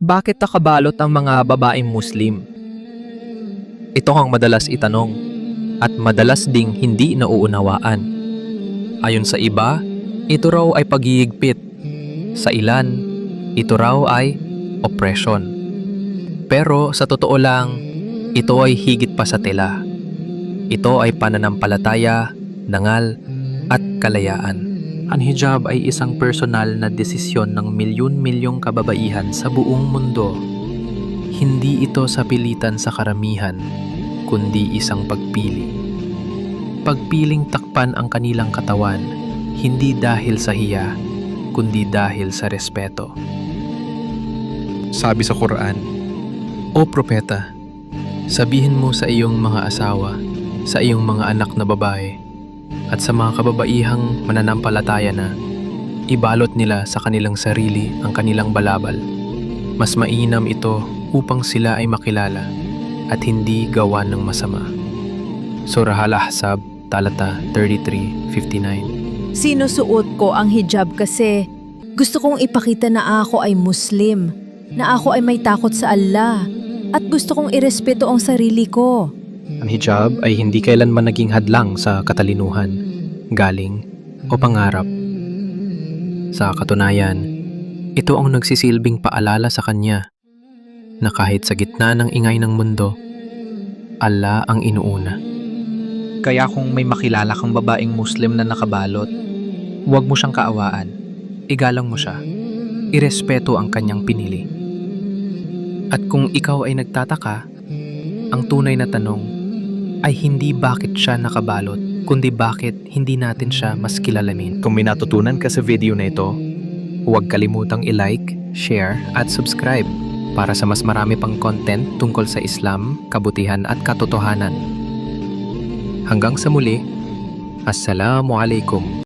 Bakit nakabalot ang mga babaeng Muslim? Ito ang madalas itanong at madalas ding hindi nauunawaan. Ayon sa iba, ito raw ay pagigigpit. Sa ilan, ito raw ay oppression. Pero sa totoo lang, ito ay higit pa sa tela. Ito ay pananampalataya, dangal, at kalayaan. Ang hijab ay isang personal na desisyon ng milyon-milyong kababaihan sa buong mundo. Hindi ito sa pilitan sa karamihan, kundi isang pagpili. Pagpiling takpan ang kanilang katawan, hindi dahil sa hiya, kundi dahil sa respeto. Sabi sa Quran, O propeta, sabihin mo sa iyong mga asawa, sa iyong mga anak na babae, at sa mga kababaihang mananampalataya na ibalot nila sa kanilang sarili ang kanilang balabal. Mas mainam ito upang sila ay makilala at hindi gawa ng masama. Surah Al-Ahzab, Talata 33:59. Sinusuot ko ang hijab kasi gusto kong ipakita na ako ay Muslim, na ako ay may takot sa Allah, at gusto kong irespeto ang sarili ko. Ang hijab ay hindi kailanman naging hadlang sa katalinuhan, galing o pangarap. Sa katunayan, ito ang nagsisilbing paalala sa kanya na kahit sa gitna ng ingay ng mundo, Allah ang inuuna. Kaya kung may makilala kang babaeng Muslim na nakabalot, huwag mo siyang kaawaan. Igalang mo siya. Irespeto ang kanyang pinili. At kung ikaw ay nagtataka, ang tunay na tanong ay hindi bakit siya nakabalot, kundi bakit hindi natin siya mas kilalanin. Kung may natutunan ka sa video na ito, huwag kalimutang i-like, share, at subscribe para sa mas marami pang content tungkol sa Islam, kabutihan at katotohanan. Hanggang sa muli, Assalamualaikum.